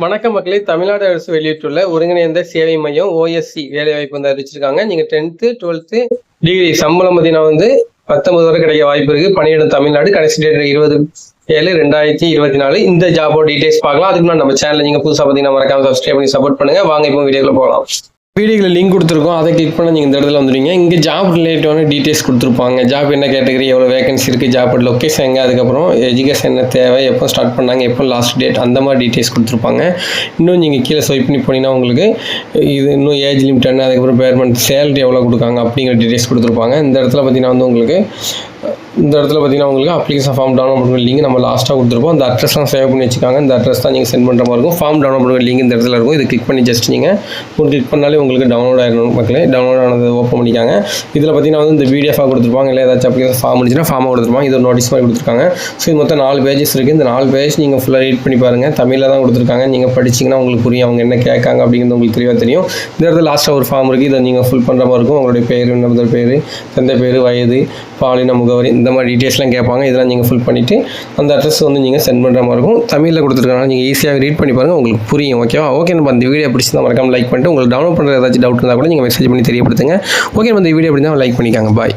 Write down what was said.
வணக்கம் மக்களே. தமிழ்நாடு அரசு வெளியிட்டுள்ள ஒருங்கிணைந்த சேவை மையம் ஓஎஸ்சி வேலைவாய்ப்பு வந்து அறிவிச்சிருக்காங்க. நீங்கள் டென்த்து டுவெல்த்து டிகிரி சம்பளம் பார்த்தீங்கன்னா வந்து பத்தொன்பது வரை கிடைக்க வாய்ப்பு இருக்கு. பணியிடம் தமிழ்நாடு கடைசி டேட் இருபது ஏழு ரெண்டாயிரத்தி இருபத்தி நாலு. இந்த ஜாபோட டீடைல்ஸ் பார்க்கலாம். அதுக்கு முன்னாடி நம்ம சேனல் நீங்கள் புதுசாக பார்த்தீங்கன்னா மறக்காம சப்ஸ்கிரைப் பண்ணி சப்போர்ட் பண்ணுங்க. வாங்க இப்போ வீடியோக்குள்ள போகலாம். வீடியோவில் லிங்க் கொடுத்துருக்கோம். அதை கிளிக் பண்ண நீங்கள் இந்த இடத்துல வந்துடுவீங்க இங்கே ஜாப் ரிலேட்டிவான டீடைல்ஸ் கொடுத்துருப்பாங்க. ஜாப் என்ன கேட்டகரி எவ்வளோ வேகன்சி இருக்குது ஜாப் லொக்கேஷன் எங்கே அதுக்கப்புறம் எஜுகேஷன் என்ன தேவை எப்போ ஸ்டார்ட் பண்ணாங்க எப்போ லாஸ்ட் டேட் அந்த மாதிரி டீடைல்ஸ் கொடுத்துருப்பாங்க. இன்னும் நீங்கள் கீழே ஸ்வைப் பண்ணி போனீங்கன்னா உங்களுக்கு இது இன்னும் ஏஜ் லிமிட் என்ன அதுக்கப்புறம் பேர்மெண்ட் சேலரி எவ்வளோ கொடுக்காங்க அப்படிங்கிற டீட்டெயில்ஸ் கொடுத்துருப்பாங்க. இந்த இடத்துல பார்த்தீங்கன்னா வந்து உங்களுக்கு இந்த இடத்துல பார்த்தீங்கன்னா உங்களுக்கு அப்ளிகேஷன் ஃபார்ம் டவுன்லோட் பண்ணுற லிங்க் நம்ம லாஸ்ட்டாக கொடுத்துருப்போம். அந்த அட்ரஸ்லாம் சேவ் பண்ணி வச்சுக்காங்க. இந்த அட்ரஸ் தான் நீங்கள் சென்ட் பண்ணுற மாதிரி இருக்கும். ஃபார்ம் டவுன்லோட் பண்ணுற லிங்க் இந்த இடத்துல இருக்கும். இது கிளிக் பண்ணி ஜஸ்ட் நீங்கள் ஒரு கிளிக் பண்ணாலே உங்களுக்கு டவுன்லோட் ஆயிடும் மக்களே. டவுன்லோட் ஆனது ஓப்பன் பண்ணிக்காங்க. இதில் பார்த்தீங்கன்னா வந்து இந்த பிடிஎஃபாக கொடுத்துருப்பாங்க. இல்லை ஏதாச்சும் அப்ளிகேஷன் ஃபார்ம் இருந்துச்சுன்னா ஃபார்மாக கொடுத்துருப்பாங்க. இது ஒரு நோட்டீஸ் மாதிரி கொடுத்துருக்காங்க. ஸோ இது மொத்தம் நாலு பேஜஸ் இருக்குது இந்த நாலு பேஜ் நீங்கள் ஃபுல்லாக ரீட் பண்ணி பாருங்கள் தமிழில் தான் கொடுத்துருக்காங்க. நீங்கள் படிச்சிங்கன்னா உங்களுக்கு புரியும். அவங்க என்ன கேட்காங்க அப்படிங்கிறது உங்களுக்கு தெளிவாக தெரியும். இந்த இடத்துல லாஸ்ட்டாக ஒரு ஃபார்ம் இருக்குது இதை நீங்கள் ஃபில் பண்ணுற மாதிரி இருக்கும். உங்களுடைய பேர் என்ன பேர் தந்தை பேர் வயது பாலின முகவரி இந்த மாதிரி டீட்டெயில்ஸ்லாம் கேட்பாங்க. இதெல்லாம் நீங்கள் ஃபில் பண்ணிவிட்டு அந்த அட்ரஸ் வந்து நீங்கள் சென்ட் பண்ணுற மாதிரி இருக்கும். தமிழில் கொடுத்துருக்காங்க நீங்கள் ஈஸியாக ரீட் பண்ணி பாருங்கள் உங்களுக்கு புரியும் ஓகேவா ஓகே நம்ம அந்த வீடியோ பிடிச்சிருந்தா மறக்காமல் லைக் பண்ணிட்டு உங்களுக்கு டவுன்லோட் பண்ணுற ஏதாச்சும் டவுட் இருந்தால் கூட நீங்கள் மெசேஜ் பண்ணி தெரியப்படுத்துங்க. ஓகே நம்ம இந்த வீடியோ பிடிச்சா லைக் பண்ணிக்காங்க. பாய்